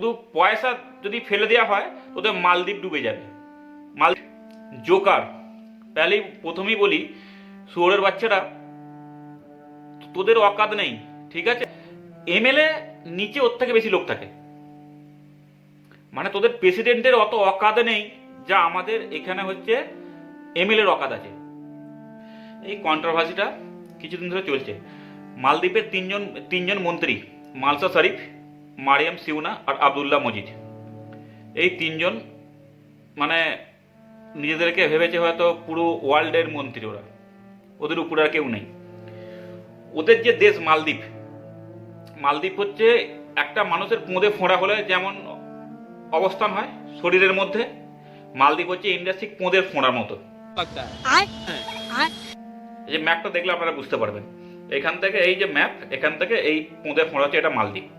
শুধু পয়সা যদি ফেলে দেওয়া হয় তোদের মালদ্বীপ ডুবে যাবে। মাল জোকার, তাহলেই প্রথমেই বলি, শুয়োরের বাচ্চারা, তোদের অকাত নেই, ঠিক আছে? এমএলএ নিচে ওর থেকে বেশি লোক থাকে। মানে তোদের প্রেসিডেন্টের অত অকাদ নেই, যা আমাদের এখানে হচ্ছে এমএলএর অকাদ আছে। এই কন্ট্রোভার্সিটা কিছুদিন ধরে চলছে। মালদ্বীপের তিনজন তিনজন মন্ত্রী, মালসা শরীফ মারিয়াম সিউনা আর আবদুল্লাহ মজিদ। এই তিনজন মানে নিজেদেরকে ভেবেছে হয়তো পুরো ওয়ার্ল্ডের মন্ত্রী ওরা। ওদের উপরে আর কেউ নেই। ওদের যে দেশ মালদ্বীপ মালদ্বীপ হচ্ছে একটা মানুষের কোঁদে ফোঁড়া হলে যেমন অবস্থান হয় শরীরের মধ্যে মালদ্বীপ হচ্ছে ইন্ডাস্ট্রি ঠিক কোঁদের ফোঁড়ার মতো। হ্যাঁ। যে ম্যাপটা দেখলে আপনারা বুঝতে পারবেন। এখান থেকে এই যে ম্যাপ এখান থেকে এই কোঁদের ফোঁড়া হচ্ছে এটা মালদ্বীপ।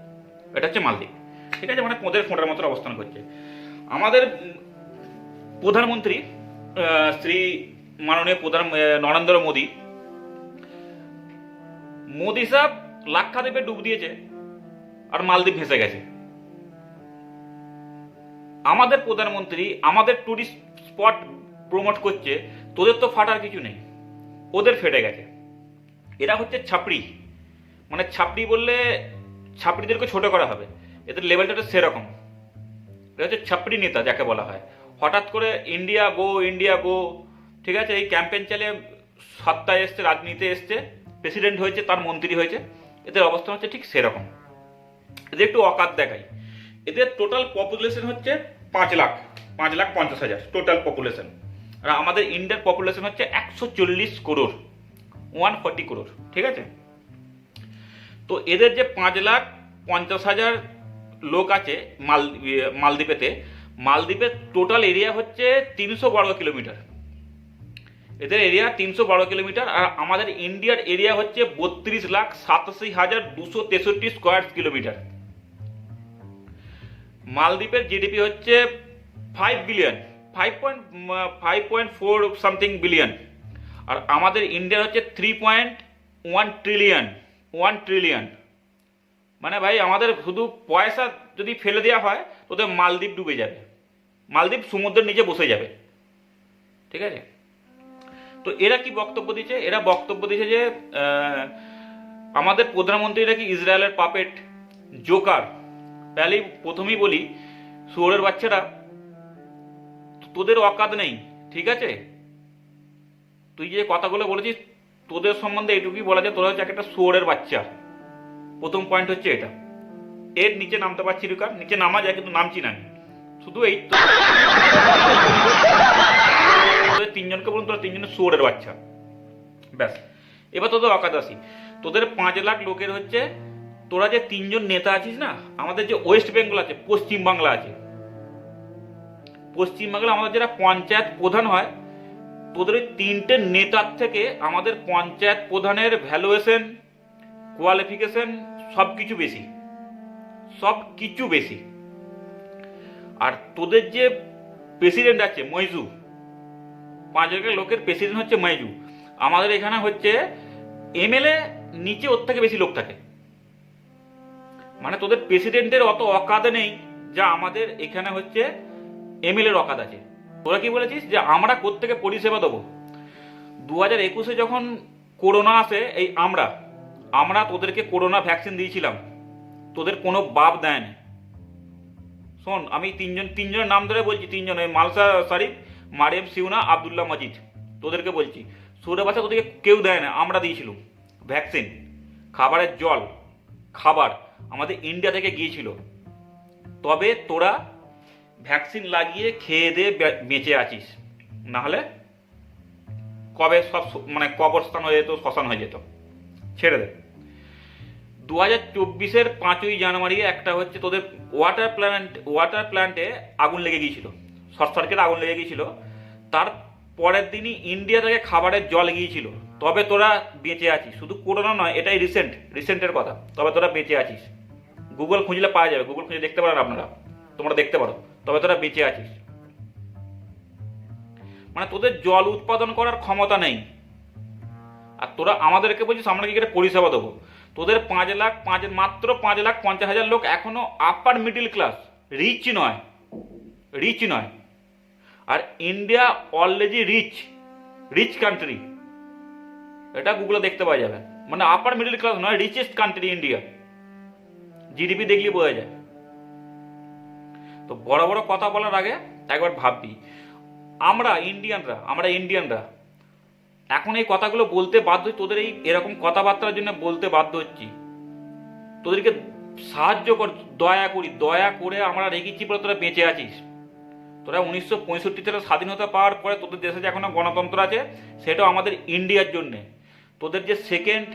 এটা হচ্ছে মালদ্বীপ। ঠিক আছে মানে পোঁদের ফোঁটার মতো অবস্থান করছে। আমাদের প্রধানমন্ত্রী শ্রী মাননীয় প্রধান নরেন্দ্র মোদী মোদী সাহেব লাক্ষাদ্বীপে ডুব দিয়েছে আর মালদ্বীপ ভেসে গেছে। আমাদের প্রধানমন্ত্রী আমাদের টুরিস্ট স্পট প্রমোট করছে, তোদের তো ফাটার কিছু নেই, ওদের ফেটে গেছে। এরা হচ্ছে ছাপড়ি। মানে ছাপড়ি বললে ছাপড়িদেরকে ছোট করা হবে। এদের লেভেলটা সেরকম। এটা হচ্ছে ছাপড়ি নেতা যাকে বলা হয়। হঠাৎ করে ইন্ডিয়া গো ইন্ডিয়া গো ঠিক আছে? এই ক্যাম্পেন চালিয়ে সত্তায় এসছে রাজনীতিতে এসছে প্রেসিডেন্ট হয়েছে, তার মন্ত্রী হয়েছে, এদের অবস্থা হচ্ছে ঠিক সেরকম। এদের একটু অকাত দেখাই। এদের টোটাল পপুলেশন হচ্ছে পাঁচ লাখ পাঁচ লাখ পঞ্চাশ হাজার টোটাল পপুলেশন আর আমাদের ইন্ডিয়ার পপুলেশন হচ্ছে একশো চল্লিশ করোড় ওয়ান ফর্টি করোড় ঠিক আছে? তো এদের যে পাঁচ লাখ পঞ্চাশ হাজার লোক আছে মাল মালদ্বীপেতে, মালদ্বীপের টোটাল এরিয়া হচ্ছে তিনশো বর্গ কিলোমিটার এদের এরিয়া তিনশো বারো কিলোমিটার আর আমাদের ইন্ডিয়ার এরিয়া হচ্ছে বত্রিশ লাখ সাতাশি হাজার দুশো তেষট্টি স্কোয়ার কিলোমিটার মালদ্বীপের জিডিপি হচ্ছে five billion five point five point four something billion আর আমাদের ইন্ডিয়ার হচ্ছে three point one trillion one trillion মানে ভাই, আমাদের শুধু পয়সা যদি ফেলে দেওয়া হয় তোদের মালদ্বীপ ডুবে যাবে। মালদ্বীপ সমুদ্রের নিচে বসে যাবে। ঠিক আছে? তো এরা কি বক্তব্য দিচ্ছে? এরা বক্তব্য দিচ্ছে যে আমাদের প্রধানমন্ত্রীরা কি ইসরায়েলের পাপেট? জোকার। তাহলেই প্রথমেই বলি, শুয়োরের বাচ্চারা, তোদের অকাদ নেই। ঠিক আছে? তুই যে কথাগুলো বলেছিস তোদের সম্বন্ধে এটুকুই বলা যায়, তোরা হচ্ছে একটা শুয়োরের বাচ্চা। প্রথম পয়েন্ট হচ্ছে এটা। এর নিচে নামতে পারছি রুকার নিচে নামা যায়, কিন্তু নামছি না শুধু এই তোদের তিনজনকে বলুন, তোরা তিনজনের শুয়োরের বাচ্চা। ব্যাস। এবার তোদের আসি তোদের পাঁচ লাখ লোকের হচ্ছে, তোরা যে তিনজন নেতা আছিস না, আমাদের যে ওয়েস্ট বেঙ্গল আছে, পশ্চিম বাংলা আছে। পশ্চিম বাংলা আমাদের যারা পঞ্চায়েত প্রধান হয় তোদের তিনটে নেতার থেকে আমাদের পঞ্চায়েত প্রধানের ভ্যালুয়েশন কোয়ালিফিকেশন সব কিছু বেশি। সব কিছু বেশি। আর তোদের যে প্রেসিডেন্ট আছে মইজু পাঁচ হাজার লোকের প্রেসিডেন্ট হচ্ছে মইজু আমাদের এখানে হচ্ছে এমএলএ নিচে ওর থেকে বেশি লোক থাকে। মানে তোদের প্রেসিডেন্টের অত অকাদ নেই, যা আমাদের এখানে হচ্ছে এমএলএর অকাদ আছে। তোরা কি বলেছিস যে আমরা কোত্থেকে পরিষেবা দেবো? দু হাজার একুশে যখন করোনা আসে, এই আমরা আমরা তোদেরকে করোনা ভ্যাকসিন দিয়েছিলাম। তোদের কোনো বাপ দেয়নি। শোন, আমি তিনজন, তিনজনের নাম ধরে বলছি, তিনজন ওই মালসা শরীফ, মারিয়াম সিউনা, আবদুল্লাহ মজিদ, তোদেরকে বলছি। সৌরে বাসা তোদেরকে কেউ দেয় না, আমরা দিয়েছিলাম ভ্যাকসিন, খাবারের জল, খাবার আমাদের ইন্ডিয়া থেকে গিয়েছিল। তবে তোরা ভ্যাকসিন লাগিয়ে খেয়ে দিয়ে বেঁচে আছিস। না হলে কবে সব মানে কবরস্থান হয়ে যেত, শ্মশান হয়ে যেত। ছেড়ে দে। দু হাজার চব্বিশের পাঁচই জানুয়ারি একটা হচ্ছে তোদের ওয়াটার প্ল্যান্ট ওয়াটার প্ল্যান্টে আগুন লেগে গিয়েছিল। শর্ট সার্কিট আগুন লেগে গিয়েছিল। তার পরের দিনই ইন্ডিয়া থেকে খাবারের জল গিয়েছিল। তবে তোরা বেঁচে আছিস। শুধু করোনা নয়, এটাই রিসেন্ট রিসেন্টের কথা। তবে তোরা বেঁচে আছিস। গুগল খুঁজলে পাওয়া যাবে। গুগল খুঁজে দেখতে পারেন আপনারা। তোমরা দেখতে পারো। তবে তোরা বেঁচে আছিস। মানে তোদের জল উৎপাদন করার ক্ষমতা নেই। আর তোরা আমাদেরকে বলছিস, আমরা কি করে পরিষেবা দেবো? তোদের পাঁচ লাখ, পাঁচ, মাত্র পাঁচ লাখ পঞ্চাশ হাজার লোক এখনও আপার মিডিল ক্লাস রিচ নয়। রিচ নয়। আর India already rich rich country এটা গুগলে দেখতে পাওয়া যাবে। মানে আপার মিডল ক্লাস নয় রিচেস্ট কান্ট্রি ইন্ডিয়া জিডিপি দেখলে বোঝা যায়। তো বড় বড় কথা বলার আগে একবার ভাববি আমরা ইন্ডিয়ানরা আমরা ইন্ডিয়ানরা এখন এই কথাগুলো বলতে বাধ্য তোদের এই এরকম কথাবার্তার জন্য বলতে বাধ্য হচ্ছি। তোদেরকে সাহায্য কর, দয়া করি, দয়া করে আমরা রেখেছি বলে তোরা বেঁচে আছিস। তোরা উনিশশো পঁয়ষট্টি সালে স্বাধীনতা পাওয়ার পরে তোদের দেশে যে এখনও গণতন্ত্র আছে, সেটাও আমাদের ইন্ডিয়ার জন্যে। তোদের যে সেকেন্ড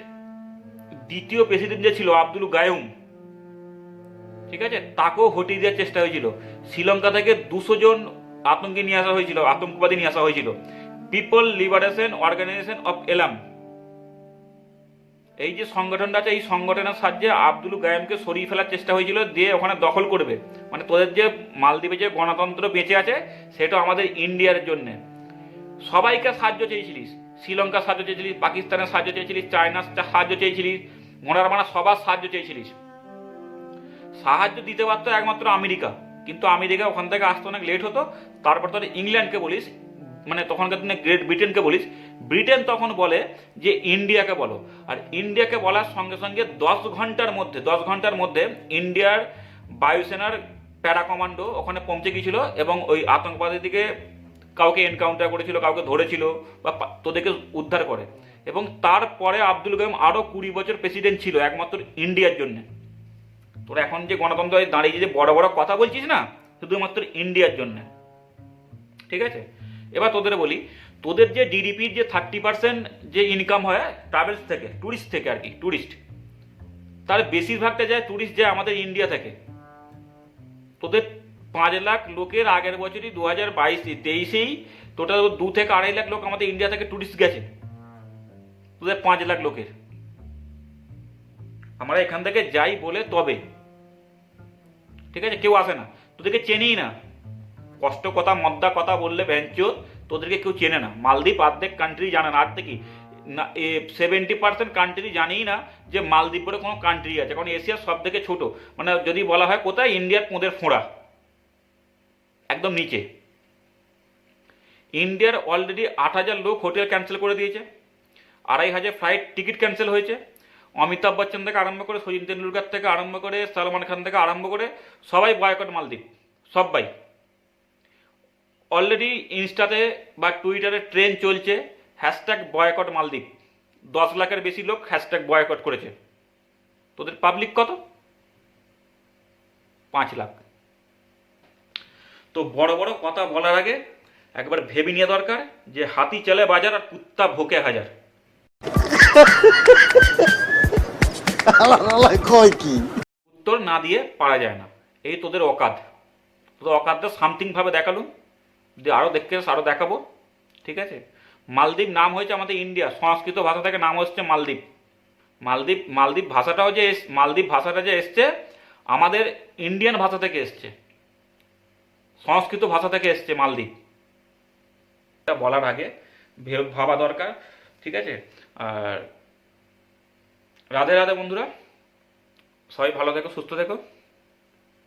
দ্বিতীয় প্রেসিডেন্ট যে ছিল, আব্দুল গায়ুম ঠিক আছে? তাকেও হটিয়ে দেওয়ার চেষ্টা হয়েছিল। শ্রীলঙ্কা থেকে দুশো জন আতঙ্কি নিয়ে আসা হয়েছিল, আতঙ্কবাদী নিয়ে আসা হয়েছিল। পিপল লিবারেশন অর্গানাইজেশন অফ এলাম এই যে সংগঠনটা আছে, এই সংগঠনের সাহায্যে আব্দুল গায়েমকে সরিয়ে ফেলার চেষ্টা হয়েছিল, দিয়ে ওখানে দখল করবে। মানে তোদের যে মালদ্বীপে যে গণতন্ত্র বেঁচে আছে, সেটা আমাদের ইন্ডিয়ার জন্য। সবাইকে সাহায্য চেয়েছিলিস। শ্রীলঙ্কার সাহায্য চেয়েছিলিস, পাকিস্তানের সাহায্য চেয়েছিলিস, চায়নার সাহায্য চেয়েছিলিস, মোনার মানা সবার সাহায্য চেয়েছিলিস। সাহায্য দিতে পারতো একমাত্র আমেরিকা। কিন্তু আমেরিকা ওখান থেকে আসতে অনেক লেট হতো। তারপর তোর ইংল্যান্ডকে বলিস মানে তখনকার দিনে গ্রেট ব্রিটেনকে বলিস ব্রিটেন তখন বলে যে ইন্ডিয়াকে বলো। আর ইন্ডিয়াকে বলার সঙ্গে সঙ্গে দশ ঘণ্টার মধ্যে, দশ ঘণ্টার মধ্যে ইন্ডিয়ার বায়ুসেনার প্যারা কমান্ডো ওখানে পৌঁছে গিয়েছিল এবং ওই আতঙ্কবাদীদিকে কাউকে এনকাউন্টার করেছিল, কাউকে ধরেছিল বা তোদেরকে উদ্ধার করে। এবং তারপরে আব্দুল কালাম আরও কুড়ি বছর প্রেসিডেন্ট ছিল, একমাত্র ইন্ডিয়ার জন্য। তোরা এখন যে গণতন্ত্র দাঁড়িয়ে যে বড় বড় কথা বলছিস না শুধুমাত্র ইন্ডিয়ার জন্য। ঠিক আছে? এবার তোদের বলি, তোদের যে ডিডিপির যে থার্টি পার্সেন্ট যে ইনকাম হয় ট্রাভেলস থেকে ট্যুরিস্ট থেকে আর কি ট্যুরিস্ট তার বেশিরভাগটা যায় ট্যুরিস্ট যায় আমাদের ইন্ডিয়া থেকে। তোদের পাঁচ লাখ লোকের আগের বছরই দু হাজার বাইশ, তেইশেই টোটাল দু থেকে আড়াই লাখ লোক আমাদের ইন্ডিয়া থেকে ট্যুরিস্ট গেছে। তোদের পাঁচ লাখ লোকের। আমরা এখান থেকে যাই বলে তবে ঠিক আছে? কেউ আসে না। তোদেরকে চেনেই না। কষ্ট কথা, মদ্দা কথা বললে ভ্যাঞ্চো তোদেরকে কেউ চেনে না। মালদ্বীপ অর্ধেক কান্ট্রি জানে না। আর থেকে না সেভেন্টি পার্সেন্ট কান্ট্রি জানেই না যে মালদ্বীপ বলে কোনো কান্ট্রি আছে। কারণ এশিয়ার সব থেকে ছোটো। মানে যদি বলা হয় কোথায়? ইন্ডিয়ার পোঁদের ফোঁড়া। একদম নিচে। ইন্ডিয়ার অলরেডি আট হাজার লোক হোটেল ক্যান্সেল করে দিয়েছে। আড়াই হাজার ফ্লাইট টিকিট ক্যান্সেল হয়েছে। অমিতাভ বচ্চন থেকে আরম্ভ করে সচিন তেন্ডুলকার থেকে আরম্ভ করে সালমান খান থেকে আরম্ভ করে সবাই বয়কট মালদ্বীপ সবাই অলরেডি ইনস্টাতে বা টুইটারে ট্রেন চলছে হ্যাশট্যাগ বয়কট মালদ্বীপ। দশ লাখের বেশি লোক হ্যাশট্যাগ বয়কট করেছে। তোদের পাবলিক কত? পাঁচ লাখ। তো বড় বড় কথা বলার আগে একবার ভেবে নেওয়া দরকার যে হাতি চলে বাজার আর কুত্তা ভোকে হাজার। উত্তর না দিয়ে পারা যায় না। এই তোদের অকাত। তোদের অকাতটা সামথিং ভাবে দেখালুম যে আরও দেখতে আরও দেখাবো। ঠিক আছে? মালদ্বীপ নাম হয়েছে আমাদের ইন্ডিয়া। সংস্কৃত ভাষা থেকে নাম হচ্ছে মালদ্বীপ। মালদ্বীপ মালদ্বীপ ভাষাটাও যে মালদ্বীপ ভাষাটা যে এসছে, আমাদের ইন্ডিয়ান ভাষা থেকে এসছে। সংস্কৃত ভাষা থেকে এসছে মালদ্বীপ। বলার আগে ভাবা দরকার। ঠিক আছে? আর রাধে রাধে বন্ধুরা সবাই ভালো থেকো সুস্থ থেকো।